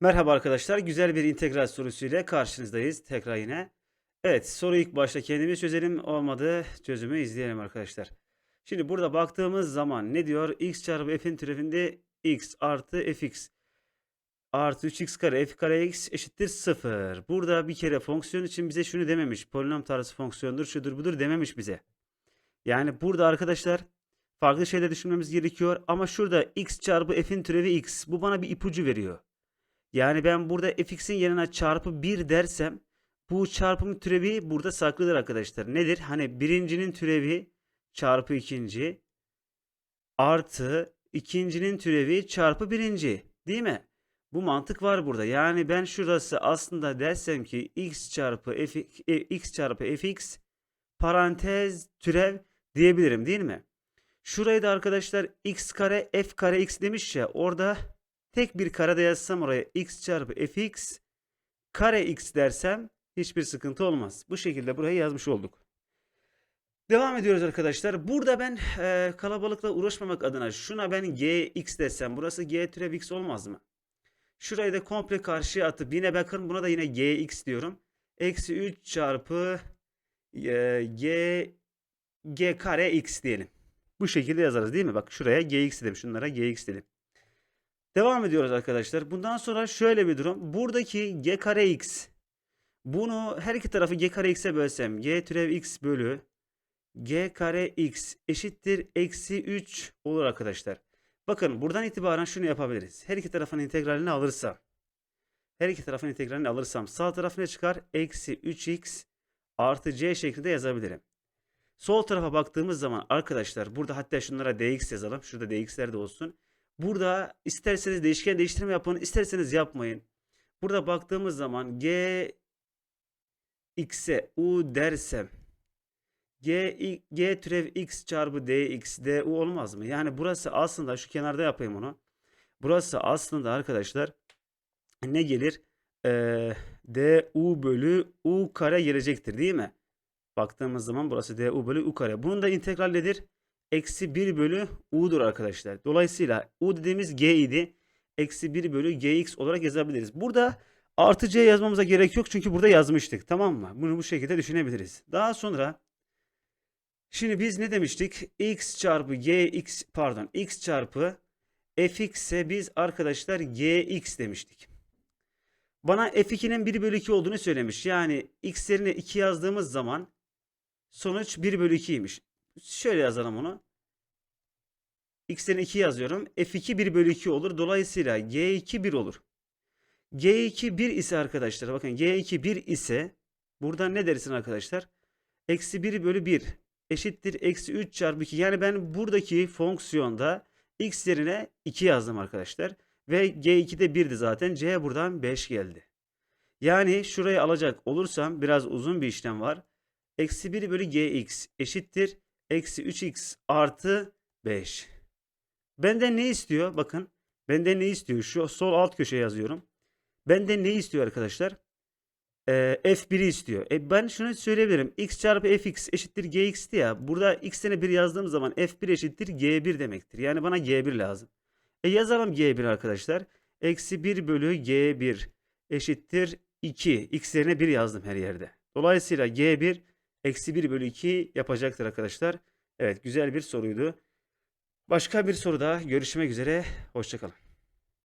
Merhaba arkadaşlar. Güzel bir integral sorusuyla karşınızdayız. Tekrar yine. Evet soruyu ilk başta kendimiz çözelim. Olmadı çözümü izleyelim arkadaşlar. Şimdi burada baktığımız zaman ne diyor? x çarpı f'in türevinde x artı fx artı 3x kare f kare x eşittir 0. Burada bir kere fonksiyon için bize şunu dememiş. Polinom tarzı fonksiyondur şudur budur dememiş bize. Yani burada arkadaşlar farklı şeyler düşünmemiz gerekiyor. Ama şurada x çarpı f'in türevi x. Bu bana bir ipucu veriyor. Yani ben burada fx'in yerine çarpı 1 dersem bu çarpım türevi burada saklıdır arkadaşlar. Nedir? Hani birincinin türevi çarpı ikinci artı ikincinin türevi çarpı birinci. Değil mi? Bu mantık var burada. Yani ben şurası aslında dersem ki x çarpı f, e, x çarpı fx parantez türev diyebilirim değil mi? Şurayı da arkadaşlar x kare f kare x demiş ya orada tek bir karede yazsam oraya x çarpı fx kare x dersem hiçbir sıkıntı olmaz. Bu şekilde buraya yazmış olduk. Devam ediyoruz arkadaşlar. Burada ben e, kalabalıkla uğraşmamak adına şuna ben gx desem burası g türev x olmaz mı? Şurayı da komple karşıya atıp yine bakın buna da yine gx diyorum. Eksi 3 çarpı e, g g kare x diyelim. Bu şekilde yazarız değil mi? Bak şuraya gx dedim. Şunlara gx dedim. Devam ediyoruz arkadaşlar. Bundan sonra şöyle bir durum. Buradaki g kare x. Bunu her iki tarafı g kare x'e bölsem. g türev x bölü g kare x eşittir eksi 3 olur arkadaşlar. Bakın buradan itibaren şunu yapabiliriz. Her iki tarafın integralini alırsam. Her iki tarafın integralini alırsam sağ taraf ne çıkar? Eksi 3x artı c şeklinde yazabilirim. Sol tarafa baktığımız zaman arkadaşlar burada hatta şunlara dx yazalım. Şurada dx'ler de olsun. Burada isterseniz değişken değiştirme yapın, isterseniz yapmayın. Burada baktığımız zaman g x'e u dersem g, g türev x çarpı dx du olmaz mı? Yani burası aslında şu kenarda yapayım onu. Burası aslında arkadaşlar ne gelir? Ee, du bölü u kare gelecektir değil mi? Baktığımız zaman burası du bölü u kare. Bunun da integral nedir? Eksi 1 bölü u'dur arkadaşlar. Dolayısıyla u dediğimiz g idi. Eksi 1 bölü gx olarak yazabiliriz. Burada artı c yazmamıza gerek yok. Çünkü burada yazmıştık. Tamam mı? Bunu bu şekilde düşünebiliriz. Daha sonra şimdi biz ne demiştik? x çarpı gx pardon x çarpı fx'e biz arkadaşlar gx demiştik. Bana f2'nin 1 bölü 2 olduğunu söylemiş. Yani x yerine 2 yazdığımız zaman sonuç 1 bölü 2'ymiş. Şöyle yazalım onu. x'ten 2 yazıyorum. f2 1 bölü 2 olur. Dolayısıyla g2 1 olur. g2 1 ise arkadaşlar bakın g2 1 ise buradan ne dersin arkadaşlar? Eksi 1 bölü 1 eşittir eksi 3 çarpı 2. Yani ben buradaki fonksiyonda x yerine 2 yazdım arkadaşlar. Ve g2 de 1'di zaten. c buradan 5 geldi. Yani şurayı alacak olursam biraz uzun bir işlem var. Eksi 1 bölü gx eşittir. Eksi 3x artı 5. Benden ne istiyor? Bakın. Benden ne istiyor? Şu sol alt köşeye yazıyorum. Benden ne istiyor arkadaşlar? Ee, F1'i istiyor. E ben şunu söyleyebilirim. X çarpı fx eşittir gx'ti ya. Burada x tane 1 yazdığım zaman f1 eşittir g1 demektir. Yani bana g1 lazım. E yazalım g1 arkadaşlar. Eksi 1 bölü g1 eşittir 2. X yerine 1 yazdım her yerde. Dolayısıyla g1 eksi 1 bölü 2 yapacaktır arkadaşlar. Evet güzel bir soruydu. Başka bir soruda görüşmek üzere. Hoşçakalın.